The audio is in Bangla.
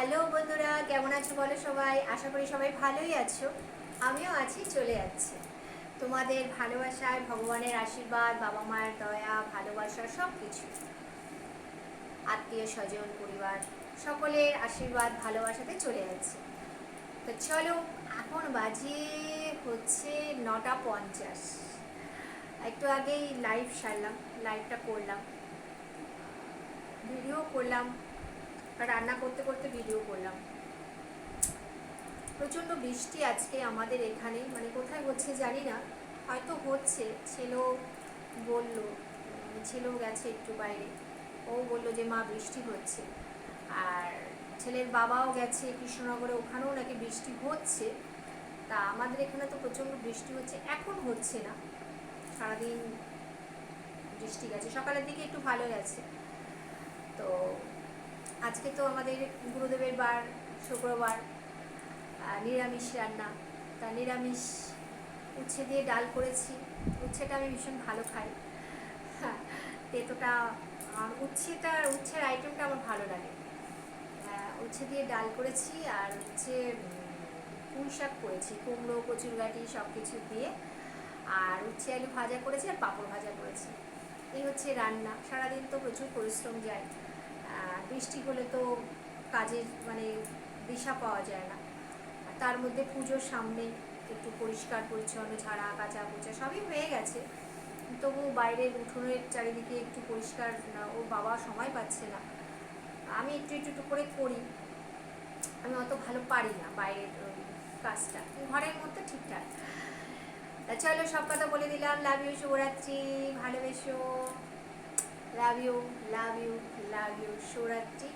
হ্যালো বন্ধুরা, কেমন আছো বলো সবাই? আশা করি সবাই ভালোই আছো। আমিও আছি, চলে যাচ্ছে। তোমাদের ভালোবাসায়, ভগবানের আশীর্বাদ বাবা মায়ের দয়া, ভালোবাসা সব কিছু আত্মীয় স্বজন পরিবার সকলের আশীর্বাদ, ভালোবাসাতে চলে যাচ্ছে। তো চলো, এখন বাজে হচ্ছে নটা পঞ্চাশ। একটু আগেই লাইভ সারলাম লাইভটা করলাম। ভিডিও করলাম। রান্না করতে করতে ভিডিও করলাম। প্রচণ্ড বৃষ্টি আজকে আমাদের এখানে মানে কোথায় হচ্ছে জানি না, হয়তো হচ্ছে, ছেলেও বলল, ছেলেও গেছে একটু বাইরে, ও বলল যে মা বৃষ্টি হচ্ছে। আর ছেলের বাবাও গেছে কৃষ্ণনগরে, ওখানেও নাকি বৃষ্টি হচ্ছে। তা আমাদের এখানে তো প্রচণ্ড বৃষ্টি হচ্ছে, এখন হচ্ছে না। সারাদিন বৃষ্টি গেছে, সকালের দিকে একটু ভালো গেছে তো আজকে তো আমাদের গুরুদেবের বার, শুক্রবার নিরামিষ রান্না। তা নিরামিষ উচ্ছে দিয়ে ডাল করেছি। উচ্ছেটা আমি ভীষণ ভালো খাই। হ্যাঁ তেতোটা উচ্ছেটা, উচ্ছের আইটেমটা আমার ভালো লাগে। উচ্ছে দিয়ে ডাল করেছি আর হচ্ছে পুঁই শাক করেছি, কুমড়ো, কচুরগাটি সব কিছু দিয়ে। আর উচ্ছে আলু ভাজা করেছি আর পাঁপড় ভাজা করেছি। এই হচ্ছে রান্না। সারাদিন তো প্রচুর পরিশ্রম যায়। বৃষ্টি হলে তো কাজের মানে দিশা পাওয়া যায় না। তার মধ্যে পুজোর সামনে একটু পরিষ্কার, পরিচ্ছন্ন, ঝাড়া, কাঁচা পোচা সবই হয়ে গেছে। তবু বাইরের উঠোনের চারিদিকে একটু পরিষ্কার ওর বাবা সময় পাচ্ছে না। আমি একটু একটু করে করি। আমি অত ভালো পারি না বাইরের কাজটা। ঘরের মধ্যে ঠিকঠাক। চলো সব কথা বলে দিলাম। লাভ ইউ শুভরাত্রি। ভালোবেসো। Love you love you love you সৌরাত্রি